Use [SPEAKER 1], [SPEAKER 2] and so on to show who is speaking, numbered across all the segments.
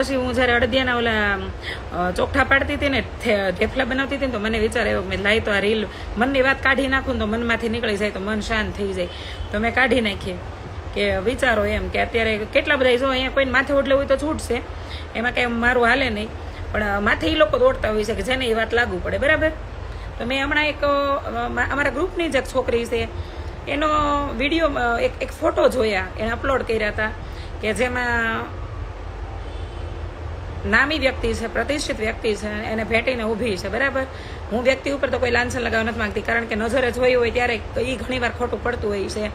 [SPEAKER 1] પછી હું જ્યારે અડદિયાના ઓલા ચોખા પાડતી હતી ને થેફલા બનાવતી હતી ને, તો મને વિચાર આવ્યો મેં લાઈ તો આ રીલ, મનની વાત કાઢી નાખું તો મનમાંથી નીકળી જાય, તો મન શાંત થઈ જાય. તો મેં કાઢી નાખીએ કે વિચારો એમ કે અત્યારે કેટલા બધા જો અહીંયા કોઈને માથે ઓટલે હોય તો છૂટશે એમાં કાંઈ મારું હાલે નહીં. પણ માથે એ લોકો દોડતા હોય છે કે જેને એ વાત લાગુ પડે, બરાબર? તો મેં હમણાં એક અમારા ગ્રુપની જ એક છોકરી છે. એનો વીડિયો એક એક ફોટો જોયા, એને અપલોડ કર્યા હતા. કે જેમાં નામી વ્યક્તિ છે, પ્રતિષ્ઠિત વ્યક્તિ છે, એને ભેટીને ઊભી છે, બરાબર? હું વ્યક્તિ ઉપર તો કોઈ લાંછન લગાવવા નથી માંગતી, કારણ કે નજરે જોઈ હોય ત્યારે એ ઘણી વાર ખોટું પડતું હોય છે.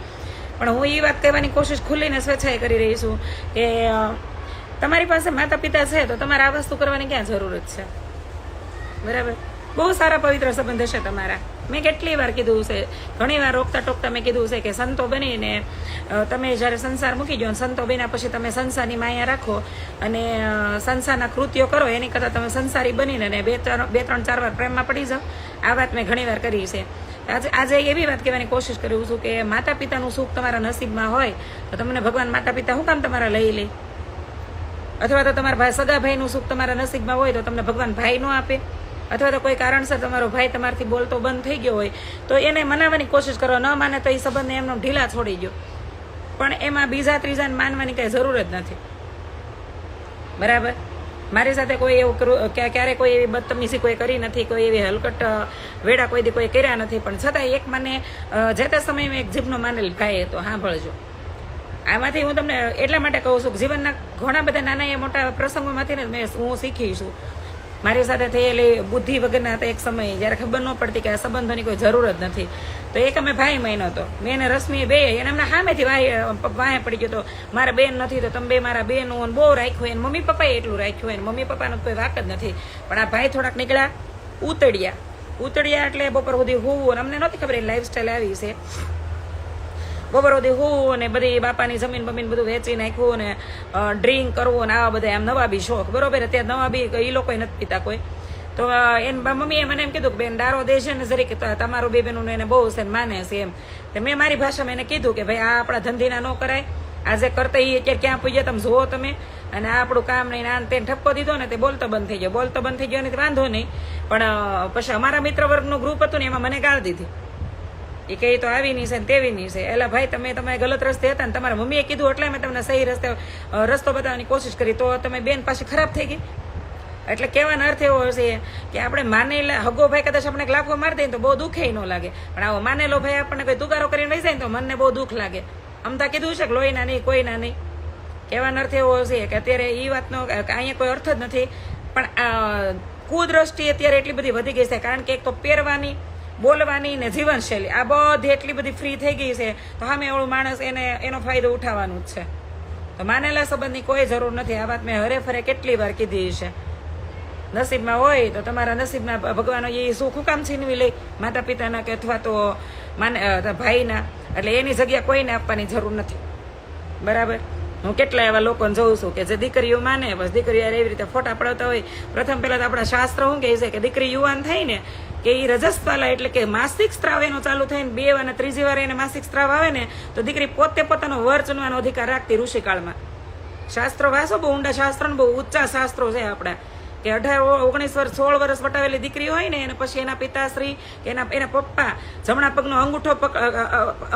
[SPEAKER 1] પણ હું એ વાત કહેવાની કોશિશ ખુલ્લીને સ્વેચ્છાએ કરી રહી છું કે તમારી પાસે માતા પિતા છે તો તમારે આ વસ્તુ કરવાની ક્યાં જરૂરત છે? બરાબર? બહુ સારા પવિત્ર સંબંધ હશે તમારા. મેં કેટલી વાર કીધું છે, ઘણી વાર રોકતા ટોકતા મેં કીધું છે કે સંતો બનીને તમે જ્યારે સંસાર મૂકી દો અને સંતો બન્યા પછી તમે સંસારની માયા રાખો અને સંસારના કૃત્યો કરો, એની કરતાં તમે સંસારી બનીને ને બે ત્રણ બે ત્રણ ચાર વાર પ્રેમમાં પડી જાઓ. આ વાત મેં ઘણી વાર કરી છે. આજે આજે એવી વાત કહેવાની કોશિશ કરું છું કે માતા પિતાનું સુખ તમારા નસીબમાં હોય, તો તમને ભગવાન માતા પિતા શું કામ તમારા લઈ લે? અથવા તો તમારા ભાઈ સગા ભાઈનું સુખ તમારા નસીબમાં હોય, તો તમને ભગવાન ભાઈ નો આપે? અથવા તો કોઈ કારણસર તમારો ભાઈ તમારાથી બોલતો બંધ થઈ ગયો હોય, તો એને મનાવવાની કોશિશ કરો. ન માને તો એ સંબંધને એમનો ઢીલા છોડી ગયો પણ એમાં બીજા ત્રીજાને માનવાની કાંઈ જરૂર જ નથી. બરાબર? મારી સાથે કોઈ એવું ક્યારે કોઈ એવી બદતમીસી કોઈ કરી નથી, કોઈ એવી હલકટ વેડા કોઈ દી કોઈ કર્યા નથી. પણ છતાં એક મને જે તે સમયમાં એક જીભનો માનેલ ભાઈ હતો, સાંભળજો. આમાંથી હું તમને એટલા માટે કહું છું કે જીવનના ઘણા બધા નાના એ મોટા પ્રસંગોમાંથી ને મેં હું શીખી છું. મારી સાથે થયેલી બુદ્ધિ વગરના હતા એક સમયે. જ્યારે ખબર ન પડતી કે આ સંબંધોની કોઈ જરૂર જ નથી. તો એક અમે ભાઈ મહિનો હતો. મેં એને રશ્મિ બે, એને એમને સામેથી વાહે પડી ગયો તો મારા બેન નથી તો તમે બે મારા બેન હું બહુ રાખ્યું એને મમ્મી પપ્પાએ એટલું રાખ્યું એને મમ્મી પપ્પાનો કોઈ વાક જ નથી. પણ આ ભાઈ થોડાક નીકળ્યા ઉતડ્યા ઉતડ્યા એટલે બપોર સુધી હોવું અને અમને નહોતી ખબર લાઈફસ્ટાઈલ આવી છે. બપોર સુધી ને બધી બાપાની જમીન બમીન બધું વેચી નાખવું ને ડ્રિંક કરવું ને આવા બધા એમ નવાબી શોખ. બરોબર? અત્યારે નવાબી એ લોકો નથી પીતા કોઈ. તો એમ મમ્મીએ મને એમ કીધું કે બેન, દારો દે છે ને જરીક તમારું બેબીનું એને બહુ છે માને છે એમ. તો મેં મારી ભાષામાં એને કીધું કે ભાઈ, આ આપણા ધંધીના ન કરાય. આજે કરતા એ અત્યારે ક્યાં પૂજ્યા? તમે જુઓ તમે. અને આપણું કામ નહીં આને તેને ઠપકો દીધો ને તે બોલતો બંધ થઈ ગયો. બોલતો બંધ થઈ ગયો ને વાંધો નહીં. પણ પછી અમારા મિત્ર વર્ગનું ગ્રુપ હતું ને એમાં મને ગાળ દીધી. એ કે તો આવી નહીં છે ને તેવી નહીં છે. એટલે ભાઈ, તમે તમે ગલત રસ્તે હતા ને તમારા મમ્મીએ કીધું એટલે મેં તમને સહી રસ્તે રસ્તો બતાવવાની કોશિશ કરી. તો તમે બેન પાછી ખરાબ થઈ ગઈ. એટલે કહેવાનો અર્થ એવો હશે કે આપણે માનેલા, હગો ભાઈ કદાચ આપણે લાફો મારી દઈએ તો બહુ દુઃખે ન લાગે. પણ આવો માનેલો ભાઈ આપણને કોઈ દુકારો કરીને વહી જાય ને તો મનને બહુ દુઃખ લાગે. અમતા કીધું છે કે લોહીના નહીં, કોઈના નહીં. કહેવાનો અર્થ એવો હશે કે અત્યારે એ વાતનો અહીંયા કોઈ અર્થ જ નથી. પણ કુદ્રષ્ટિ અત્યારે એટલી બધી વધી ગઈ છે કારણ કે એક તો પહેરવાની બોલવાની ને જીવનશૈલી. આ બધી એટલી બધી ફ્રી થઈ ગઈ છે, તો સામે એવડું માણસ એને, એનો ફાયદો ઉઠાવવાનો જ છે. તો માનેલા સંબંધની કોઈ જરૂર નથી. આ વાત મેં હરે ફરે કેટલી વાર કીધી છે. નસીબમાં હોય તો તમારા નસીબના ભગવાન એ સુખું કામ છીનવી લે. માતા પિતાના કે અથવા તો માને ભાઈના. એટલે એની જગ્યા કોઈને આપવાની જરૂર નથી. બરાબર? હું કેટલા એવા લોકોને જોઉં છું કે જે દીકરીઓ માને, બસ દીકરીઓ એવી રીતે ફોટા પડાવતા હોય. પ્રથમ પહેલાં તો આપણા શાસ્ત્ર શું કહે છે કે દીકરી યુવાન થાય ને કે એ રજસ્પાલા એટલે કે માસિક સ્ત્રાવ એનો ચાલુ થાય ને બે અને ત્રીજી વાર એને માસિક સ્ત્રાવ આવે ને, તો દીકરી પોતે પોતાનો વર ચૂનવાનો અધિકાર રાખતી ઋષિકાળમાં. શાસ્ત્રો વાંચો, બહુ ઊંડા શાસ્ત્રો બહુ ઊંચા શાસ્ત્રો છે આપણા. કે અઢાર, ઓગણીસ વર્ષ સોળ વર્ષ વટાવેલી દીકરી હોય ને, એને પછી એના પિતાશ્રી, કે એના એના પપ્પા, જમણા પગનો અંગૂઠો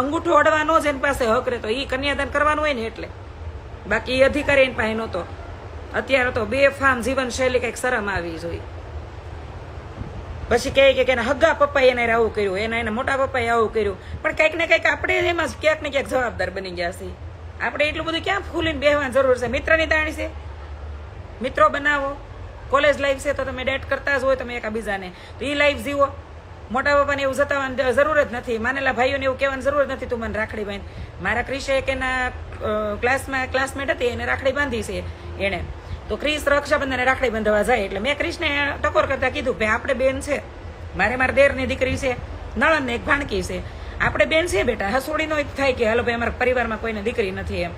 [SPEAKER 1] અંગૂઠો અડવાનો જ એની પાસે હક રહેતો. એ કન્યાદાન કરવાનું હોય ને એટલે. બાકી એ અધિકારી એની પાસે નહોતો. અત્યારે તો બે ફામ જીવનશૈલી કંઈક શરમ આવી જોઈએ પછી કહે કે એના હગા પપ્પાએ એને આવું કર્યું, એના એના મોટા પપ્પાએ આવું કર્યું. પણ કંઈક ને કંઈક આપણે એમાં ક્યાંક ને ક્યાંક જવાબદાર બની ગયા છીએ આપણે એટલું બધું ક્યાં ફૂલીને બેહવાની જરૂર છે? મિત્રની તાણી છે? મિત્રો બનાવો. કોલેજ લાઈફ છે તો તમે ડેટ કરતા જ હોય તમે એકાબીજાને. તો એ લાઈફ જીવો. મોટા પપ્પાને એવું જતાવાની જરૂર જ નથી. માનેલા ભાઈઓને એવું કહેવાની જરૂર જ નથી, તું મને રાખડી બાંધ. મારા ક્રિશે એક એના ક્લાસમાં ક્લાસમેટ હતી, એને રાખડી બાંધી છે એણે. તો ક્રિસ રક્ષાબંધને રાખડી બંધવા જાય એટલે મેં ક્રિશને ટકોર કરતા કીધું ભાઈ, આપણે બેન છે. મારે મારા દેરની દીકરી છે. નળનને એક ભાણકી છે. આપણે બેન છે બેટા. હસોડીનો જ થાય કે, હાલો ભાઈ, અમારા પરિવારમાં કોઈને દીકરી નથી એમ.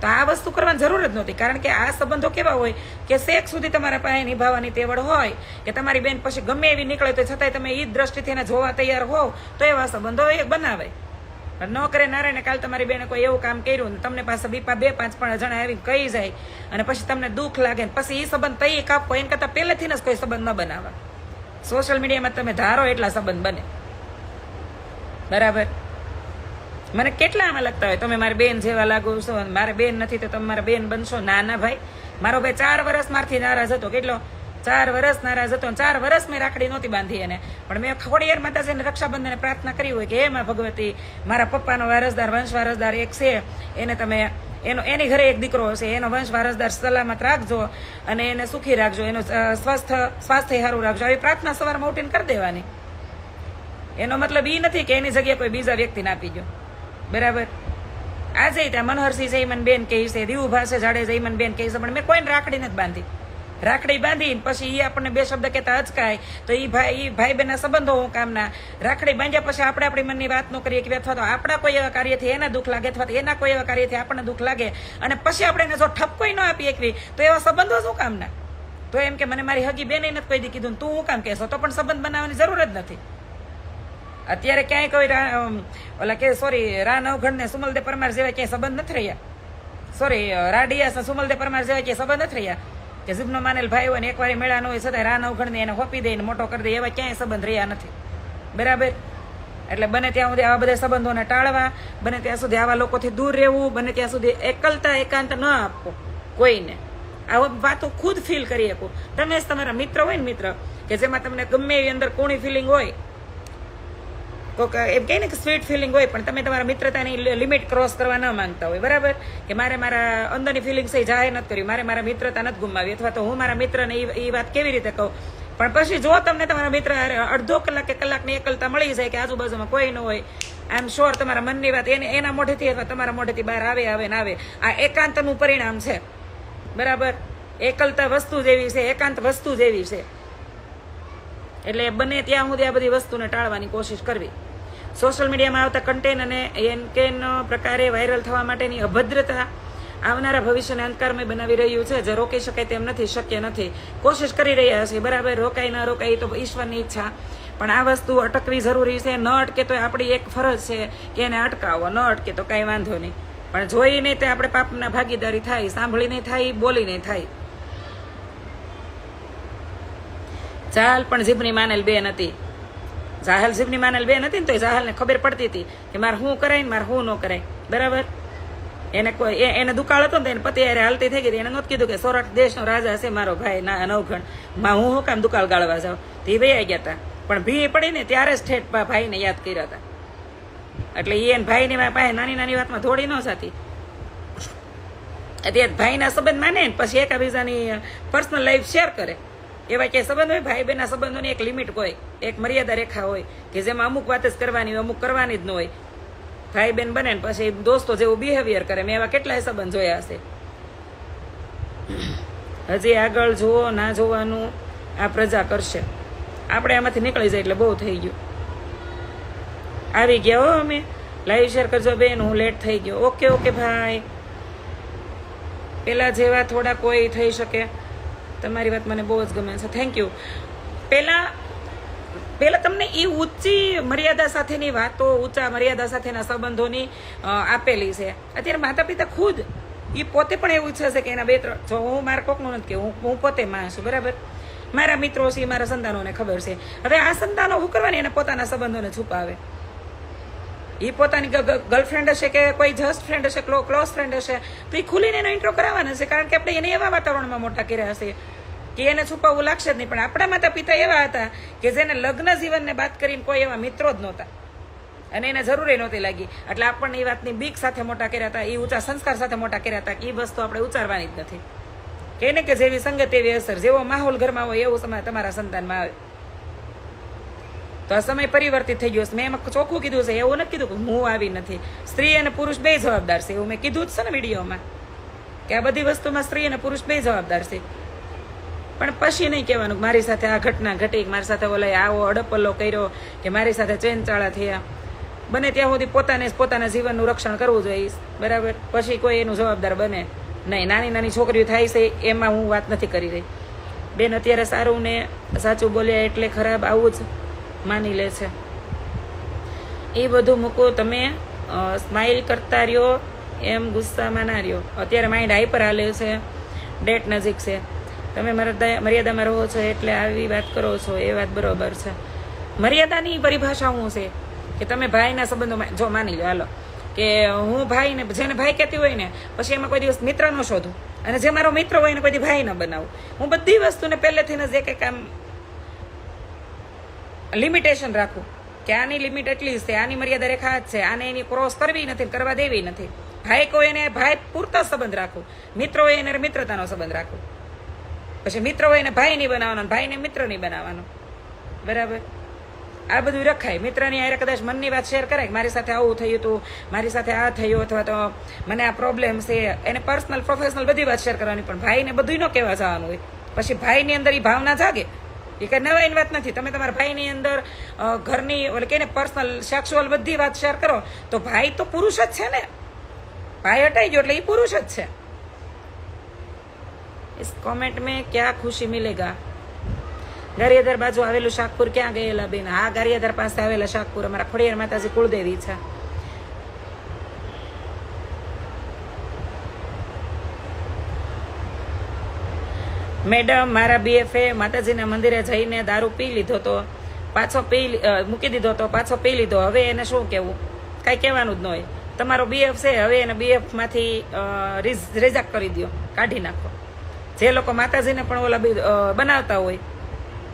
[SPEAKER 1] તો આ વસ્તુ કરવાની જરૂર જ નહોતી, કારણ કે આ સંબંધો કેવા હોય કે શેખ સુધી તમારા પાસે નિભાવવાની તેવડ હોય કે તમારી બેન પછી ગમે એવી નીકળે તો છતાંય તમે એ જ દ્રષ્ટિથી એને જોવા તૈયાર હોવ તો એવા સંબંધો એ બનાવે. ન કરે નારે ને કાલ તમારી બેને કોઈ એવું કામ કર્યું ને તમને પાસે બીપા બે પાંચ પણ જણા આવી કહી જાય અને પછી તમને દુઃખ લાગે ને પછી એ સંબંધ તઈ કાપો એના કરતાં પહેલેથી જ કોઈ સંબંધ ન બનાવવા. સોશિયલ મીડિયામાં તમે ધારો એટલા સંબંધ બને. બરાબર? મને કેટલા આમાં લગતા હોય? તમે મારી બેન જેવા લાગો છો મારે બેન નથી તો તમે મારા બેન બનશો? ના ના ભાઈ. મારો ભાઈ ચાર વર્ષ મારથી નારાજ હતો. કેટલો ચાર વર્ષ નારાજ હતો ચાર વર્ષ મેં રાખડી નહોતી બાંધી એને. પણ મેં ખોડિયાર માતાજીને રક્ષાબંધને પ્રાર્થના કરી હોય કે હે માં ભગવતી, મારા પપ્પાનો વારસદાર, વંશ વારસદાર એક છે. એને તમે, એનો, એની ઘરે એક દીકરો હશે. એનો વંશ વારસદાર સલામત રાખજો અને એને સુખી રાખજો. એનું સ્વસ્થ સ્વાસ્થ્ય સારું રાખજો. આવી પ્રાર્થના સવારમાં ઉઠીને કરી દેવાની. એનો મતલબ એ નથી કે એની જગ્યાએ કોઈ બીજા વ્યક્તિને આપી દો બરાબર? આજે ત્યાં મનહરસિંહ જયમન બેન કહે છે દીવુભા છે જાડે જયમન બેન કહે છે, પણ મેં કોઈને રાખડી નથી બાંધી. રાખડી બાંધી પછી એ આપણને બે શબ્દ કહેતા અચકાય. તો એ ભાઈ ભાઈ બેના સંબંધો હું કામના. રાખડી બાંધ્યા પછી આપણે આપણી મનની વાત ન કરીએ કે અથવા તો આપણા કોઈ એવા કાર્યથી એના દુઃખ લાગે અથવા તો એના કોઈ એવા કાર્યથી આપણને દુઃખ લાગે. અને પછી આપણે એને જો ઠપકોઈ ન આપી એકવી તો એવા સંબંધો શું કામના? તો એમ કે મને મારી હગી બેને નથી કોઈ દી કીધું તું હું કામ કહેશો? તો પણ સંબંધ બનાવવાની જરૂર જ નથી. અત્યારે ક્યાંય કોઈ ઓલા કે સોરી, રા નવઘણ ને સુમલદે પરમાર જેવા ક્યાંય સંબંધ નથી રહ્યા. સોરી રાડિયા સુમલદે પરમાર જેવા ક્યાંય સંબંધ નથી રહ્યા. કે જીભનો માનેલ ભાઈ હોય ને એકવાર મેળાનો હોય છતાં રાન નવઘણ એને હોપી દઈને મોટો કરી દે, એવા ક્યાંય સંબંધ રહ્યા નથી. બરાબર? એટલે બને ત્યાં સુધી આવા બધા સંબંધોને ટાળવા, બને ત્યાં સુધી આવા લોકોથી દૂર રહેવું, બને ત્યાં સુધી એકલતા, એકાંત ન આપવો, કોઈને. આવા વાતો ખુદ ફીલ કરી શકો. તમે તમારા મિત્ર હોય ને મિત્ર, કે જેમાં તમને ગમે એવી અંદર કોણી ફિલિંગ હોય કોક એમ કહે ને કે સ્વીટ ફિલિંગ હોય, પણ તમે તમારા મિત્રતાની લિમિટ ક્રોસ કરવા ન માંગતા હોય, બરાબર? કે મારે મારા અંદરની ફિલિંગ્સ એ જાહેર નથી કરી, મારે મારા મિત્રતા નથી ગુમાવી, અથવા તો હું મારા મિત્રને એ વાત કેવી રીતે કહું? પણ પછી જો તમને તમારા મિત્ર અડધો કલાક કે કલાકની એકલતા મળી જાય કે આજુબાજુમાં કોઈ ન હોય આઈ એમ શ્યોર તમારા મનની વાત એને, એના મોઢેથી અથવા તમારા મોઢેથી બહાર આવે આવે ને આવે. આ એકાંતનું પરિણામ છે. બરાબર? એકલતા વસ્તુ જેવી છે, એકાંત વસ્તુ જેવી છે. એટલે બને ત્યાં સુધી આ બધી વસ્તુને ટાળવાની કોશિશ કરવી. સોશિયલ મીડિયામાં આવતા કન્ટેન્ટ અને એન કેન પ્રકારે વાયરલ થવા માટેની અભદ્રતા આવનારા ભવિષ્યને અંધકારમય બનાવી રહ્યું છે. જે રોકી શકાય તેમ નથી, શક્ય નથી. કોશિશ કરી રહ્યા છે. બરાબર, રોકાય, ન રોકાય તો ઈશ્વરની ઈચ્છા. પણ આ વસ્તુ અટકવી જરૂરી છે. ન અટકે તો આપણી એક ફરજ છે કે એને અટકાવો. ન અટકે તો કાંઈ વાંધો નહીં. પણ જોઈને તે આપણે પાપના ભાગીદારી થાય સાંભળીને થાય બોલીને થાય. જાહલ પણ જીભની માનેલ બેન હતી. જાહલ જીભની માનેલ બેન હતી ને તો જાહલને ખબર પડતી હતી કે મારે શું કરાય ને મારે શું ન કરાય. બરાબર? એને કોઈ એને દુકાળ હતો ને એને પતિ હારે હાલતી થઈ ગઈ એને નહોતું કીધું કે સોરઠ દેશનો રાજા છે મારો ભાઈ, ના નવઘણમાં હું શું કામ દુકાળ ગાળવા જાઉં? તો વૈયા ગયા હતા પણ ભી પડી ને ત્યારે જ ઠેઠ ભાઈને યાદ કર્યા હતા એટલે એ એને ભાઈની પાસે નાની નાની વાતમાં થોડી ન જાતી. અત્યારે ભાઈના સંબંધ માને ને, પછી એકાબીજાની પર્સનલ લાઈફ શેર કરે. એવા કે સંબંધ હોય, ભાઈ બહેનના સંબંધોની એક લિમિટ હોય, એક મર્યાદા રેખા હોય, કે જેમાં અમુક વાત જ કરવાની હોય, અમુક કરવાની જ ન હોય. ભાઈ બેન બને પછી દોસ્તો જેવું બિહેવિયર કરે, મેં એવા કેટલાય સંબંધ જોયા હશે. હજી આગળ જુઓ, ના જોવાનું, આ પ્રજા કરશે. આપણે આમાંથી નીકળી જાય એટલે બહુ થઈ ગયું. આવી ગયા હો અમે. લાઈવ શેર કરજો બેન, હું લેટ થઈ ગયો. ઓકે ઓકે ભાઈ પેલા જેવા થોડા કોઈ થઈ શકે. તમારી વાત મને બહુ જ ગમે છે. થેન્ક યુ પહેલાં પહેલાં તમને એ ઊંચી મર્યાદા સાથેની વાતો, ઊંચા મર્યાદા સાથેના સંબંધોની આપેલી છે. અત્યારે માતા પિતા ખુદ એ પોતે પણ એવું ઈચ્છે છે કે એના બે ત્રણ જો હું મારા કોકનું નથી કે હું પોતે માં છું, બરાબર? મારા મિત્રો છે, મારા સંતાનોને ખબર છે. હવે આ સંતાનો શું કરવાની? એને પોતાના સંબંધોને છુપાવે. એ પોતાની ગર્લફ્રેન્ડ હશે કે કોઈ જસ્ટ ફ્રેન્ડ હશે ક્લોઝ ફ્રેન્ડ હશે, તો એ ખુલીને એનો ઇન્ટ્રો કરાવવાનો છે, કારણ કે આપણે એને એવા વાતાવરણમાં મોટા કર્યા હશે કે એને છુપાવવું લાગશે જ નહીં. પણ આપણા માતા પિતા એવા હતા કે જેને લગ્ન જીવનને બાદ કરીને કોઈ એવા મિત્રો જ નહોતા. અને એને જરૂરી નહોતી લાગી. એટલે આપણને એ વાતની બીક સાથે મોટા કર્યા હતા એ ઊંચા સંસ્કાર સાથે મોટા કર્યા હતા એ વસ્તુ આપણે ઉચ્ચારવાની જ નથી. કે ને કે જેવી સંગત એવી અસર, જેવો માહોલ ઘરમાં હોય એવું તમારા સંતાનમાં આવે. તો આ સમય પરિવર્તિત થઈ ગયો છે. મેં એમાં ચોખ્ખું કીધું છે, એવું નથી કીધું કે હું આવી નથી. સ્ત્રી અને પુરુષ બે જવાબદાર છે, એવું મેં કીધું જ છે ને વિડીયોમાં. કે આ બધી વસ્તુમાં સ્ત્રી અને પુરુષ બે જવાબદાર છે. પણ પછી નહીં કહેવાનું મારી સાથે આ ઘટના ઘટી મારી સાથે ઓલાય આવો અડપલ્લો કર્યો, કે મારી સાથે ચેનચાળા થયા. બને ત્યાં સુધી પોતાને પોતાના જીવનનું રક્ષણ કરવું જોઈએ. બરાબર? પછી કોઈ એનું જવાબદાર બને નહીં. નાની નાની છોકરીઓ થાય છે, એમાં હું વાત નથી કરી રહી. બેન, અત્યારે સારું ને સાચું બોલ્યા એટલે ખરાબ આવું જ. માની લે છે. એ બધું મૂકો, તમે સ્માઇલ કરતા રહ્યો, એમ ગુસ્સામાં ના રહ્યો. અત્યારે માઇન્ડ હાઈપર હાલે છે ડેટ નજીક છે. તમે મર્યાદા મર્યાદામાં રહો છો એટલે આવી વાત કરો છો, એ વાત બરોબર છે. મર્યાદાની પરિભાષા શું છે કે તમે ભાઈના સંબંધોમાં જો માની લો, હાલો. કે હું ભાઈને, જેને ભાઈ કહેતી હોય ને, પછી એમાં કોઈ દિવસ મિત્ર ન શોધું. અને જે મારો મિત્ર હોય ને કોઈ ભાઈ ન બનાવું. હું બધી વસ્તુને પહેલેથી જ જે કંઈક આમ લિમિટેશન રાખું કે આની લિમિટ એટલી છે, આની મર્યાદા રેખા જ છે, આને એની ક્રોસ કરવી નથી, કરવા દેવી નથી. ભાઈ કોઈ એને ભાઈ પૂરતા સંબંધ રાખવો. મિત્રો એને મિત્રતાનો સંબંધ રાખું પછી મિત્ર એને ભાઈ નહીં બનાવવાનો, ભાઈને મિત્ર નહીં બનાવવાનો. બરાબર? આ બધું રખાય. મિત્રની આરે કદાચ મનની વાત શેર કરે કે મારી સાથે આવું થયું હતું મારી સાથે આ થયું અથવા તો મને આ પ્રોબ્લેમ છે. એને પર્સનલ પ્રોફેશનલ બધી વાત શેર કરવાની, પણ ભાઈને બધું ન કહેવા જવાનું હોય. પછી ભાઈની અંદર એ ભાવના જાગે. એ નવા એની વાત નથી. તમે તમારા ભાઈની અંદર ઘરની, ઓલે કે પર્સનલ સેક્સ્યુઅલ બધી વાત શેર કરો, તો ભાઈ તો પુરુષ જ છે ને. ભાઈ હટાઈ ગયો એટલે એ પુરુષ જ છે. ઇસ કોમેન્ટ મેં ક્યાં ખુશી મિલેગા? ગારિયાધાર બાજુ આવેલું શાકપુર ક્યાં ગયેલા બેન? હા, ગારિયાધાર પાસે આવેલા શાકપુર, અમારા ખોડિયાર માતાજી કુળદેવી છે. મેડમ, મારા બીએફએ માતાજીના મંદિરે જઈને દારૂ પી લીધો તો પાછો પી મૂકી દીધો તો પાછો પી લીધો. હવે એને શું કહેવું કાંઈ કહેવાનું જ ન હોય. તમારો બીએફ છે, હવે એને બીએફમાંથી રિઝેક્ટ કરી દો કાઢી નાખો. જે લોકો માતાજીને પણ ઓલા બનાવતા હોય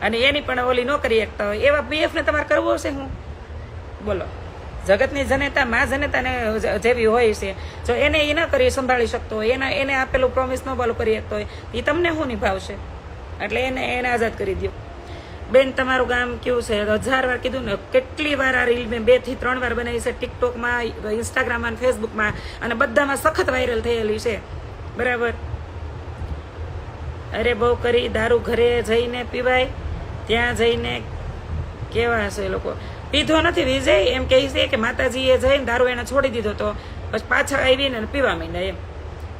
[SPEAKER 1] અને એની પણ ઓલી ન કરી શકતા હોય, એવા બીએફને તમારે કરવો હશે હું બોલો. જગતની જનેતા, મા જનેતાને જેવી હોય છે. જો એને એ ન કરી સંભાળી શકતો હોય, એના, એને આપેલું પ્રોમિસ ન બોલો કરી શકતો હોય એ તમને શું નિભાવશે? એટલે એને એને આઝાદ કરી દો બેન, તમારું ગામ કેવું છે? હજાર વાર કીધું ને, કેટલી વાર આ રીલ મેં બેથી ત્રણ વાર બનાવી છે ટિકટોકમાં ઇન્સ્ટાગ્રામમાં ફેસબુકમાં અને બધામાં સખત વાયરલ થયેલી છે. બરાબર? અરે બહુ કરી, દારૂ ઘરે જઈને પીવાય, ત્યાં જઈને કેવા હશે એ લોકો? પીધો નથી વિજય એમ કહે છે કે માતાજીએ જઈને દારૂ એને છોડી દીધો તો પછી પાછા આવીને પીવા માંડ્યા એમ.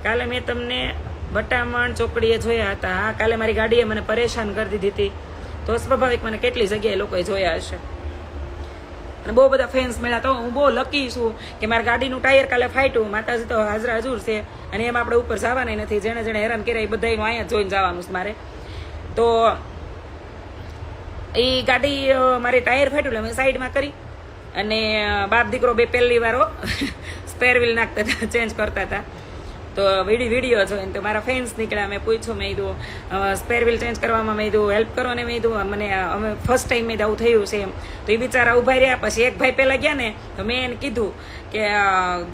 [SPEAKER 1] કાલે મેં તમને બટામણ ચોકડીએ જોયા હતા. હા, કાલે મારી ગાડીએ મને પરેશાન કરી દીધી હતી. તો સ્વાભાવિક મને કેટલી જગ્યાએ લોકોએ જોયા હશે. અને બહુ બધા ફેન્સ મળ્યા તો હું બહુ લકી છું કે મારા ગાડીનું ટાયર કાલે ફાટ્યું. માતાજી તો હાજરા હજુર છે. અને એમ આપણે ઉપર જવાના નથી. જેણે જેણે હેરાન કર્યા એ બધાનું અહીંયા જોઈને જવાનું છે મારે. તો એ ગાડી મારી ટાયર ફાટ્યું એટલે મેં સાઈડમાં કરી અને બાપ દીકરો બે પહેલી વારો સ્પેર વ્હીલ નાખતા હતા ચેન્જ કરતા હતા. તો વિડી વીડિયો જોઈને તો મારા ફેન્સ નીકળ્યા, મેં પૂછ્યું, મેં કીધું સ્પેર વ્હીલ ચેન્જ કરવામાં મેં કીધું હેલ્પ કરો ને, મેં કીધું, મને, અમે ફર્સ્ટ ટાઈમ મેં આવું થયું છે એમ. તો એ બિચારા ઊભા રહ્યા, પછી એક ભાઈ પહેલાં ગયા ને, તો મેં એને કીધું કે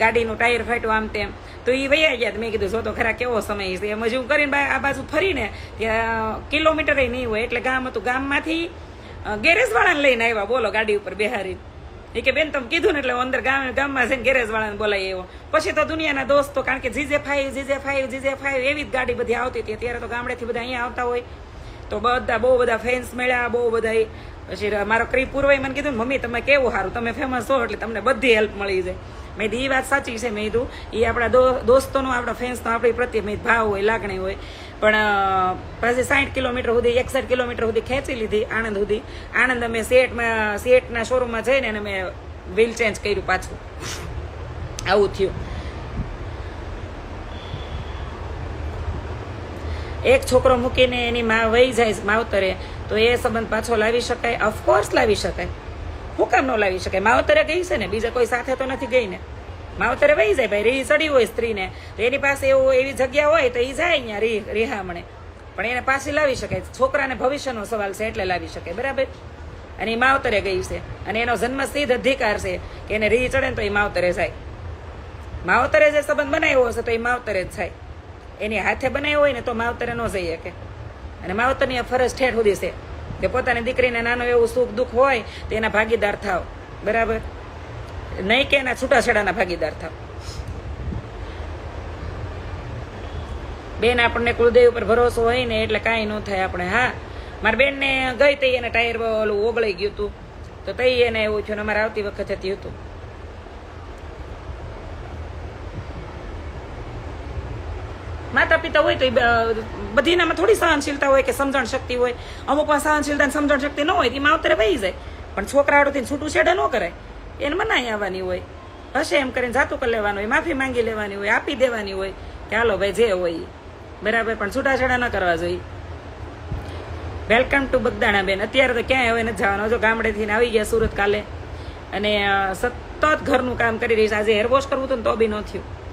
[SPEAKER 1] ગાડીનું ટાયર ફાટ્યું આમ તેમ. તો એ વૈયા ગયા મેં કીધું, જો તો ખરા કેવો સમય છે? એમ જ હું કરીને આ બાજુ ફરીને ત્યાં કિલોમીટર નહીં હોય, એટલે ગામ હતું, ગામમાંથી ગેરેજવાળાને લઈને આવ્યા, બોલો ગાડી ઉપર બેહારી એ કે બેન તમે કીધું ને એટલે અંદર ગામ ગામમાં જઈને ગેરેજ વાળાને બોલાવી એવો પછી તો દુનિયાના દોસ્તો કારણ કે G J five G J five G J five એવી જ ગાડી બધી આવતી હતી. અત્યારે તો ગામડેથી બધા અહીંયા આવતા હોય. તો બધા બહુ બધા ફેન્સ મળ્યા બહુ બધા પછી મારો ક્રી પૂર્વે મને કીધું મમ્મી તમે કેવું સારું તમે ફેમસ છો એટલે તમને બધી હેલ્પ મળી જાય. મેં કીધું, વાત સાચી છે મેં કીધું. એ આપણા દોસ્તોનો આપણા ફેન્સનો આપણી પ્રત્યે મેં ભાવ હોય લાગણી હોય. પણ પછી સાઠ કિલોમીટર સુધી, એકસઠ કિલોમીટર સુધી ખેંચી લીધી આણંદ સુધી. આણંદ અમે સેટમાં સેટના શોરૂમમાં જઈને અને મેં વ્હીલ ચેન્જ કર્યું પાછું. આવું થયું. એક છોકરો મૂકીને એની માં વહી જાય માવતરે, તો એ સંબંધ પાછો લાવી શકાય? ઓફકોર્સ લાવી શકાય. હું કામ ન લાવી શકાય? માવતરે ગઈ છે ને, બીજા કોઈ સાથે તો નથી ગઈ ને માવતરે વહી જાય ભાઈ, રી ચડી હોય સ્ત્રીને. તો એની પાસે એવું એવી જગ્યા હોય તો એ જાય અહીંયા રી, રિહામણે. પણ એને પાછી લાવી શકાય. છોકરાને ભવિષ્યનો સવાલ છે એટલે લાવી શકે બરાબર? અને એ માવતરે ગઈ છે. અને એનો જન્મ સિદ્ધ અધિકાર છે કે એને રીહ ચડે ને તો એ માવતરે જાય. માવતરે જે સંબંધ બનાવ્યો હશે તો એ માવતરે જ થાય એની હાથે બનાવ્યો હોય ને તો માવતરે ન જઈ શકે. અને માવતરની ફરજ ઠેઠ સુધી છે કે પોતાની દીકરીને નાનું એવું સુખ દુઃખ હોય તો એના ભાગીદાર થાવ. બરાબર? નહીં કે એના છૂટાછેડાના ભાગીદાર થાવ. બેન આપણને કુળદેવ ઉપર ભરોસો હોય ને એટલે કાંઈ ન થાય આપણે, હા. મારી બેનને ગઈ તઈ એને ટાયર ઓલું ઓગળી ગયું હતું તો તઈ એને એવું થયું અમારે આવતી વખત થયું હતું. માતા પિતા હોય તો બધીનામાં થોડી સહનશીલતા હોય કે સમજણ શક્તિ હોય. અમુકમાં સહનશીલતા સમજણ શક્તિ ન હોય તો અત્યારે વહી જાય. પણ છોકરા હાડુથી છૂટું છેડા ન કરાય. એને મનાઈ આવવાની હોય. હશે એમ કરીને જાતું કરી લેવાનું હોય, માફી માંગી લેવાની હોય, આપી દેવાની હોય કે હાલો ભાઈ જે હોય. બરાબર, પણ છૂટાછેડા ન કરવા જોઈએ. વેલકમ ટુ બગદાણા બેન અત્યારે તો ક્યાંય હવે નથી જવાનું. જો ગામડેથી આવી ગયા સુરત કાલે. અને સતત ઘરનું કામ કરી રહી છે. આજે હેર વોશ કરવું હતું ને તો બી ન થયું.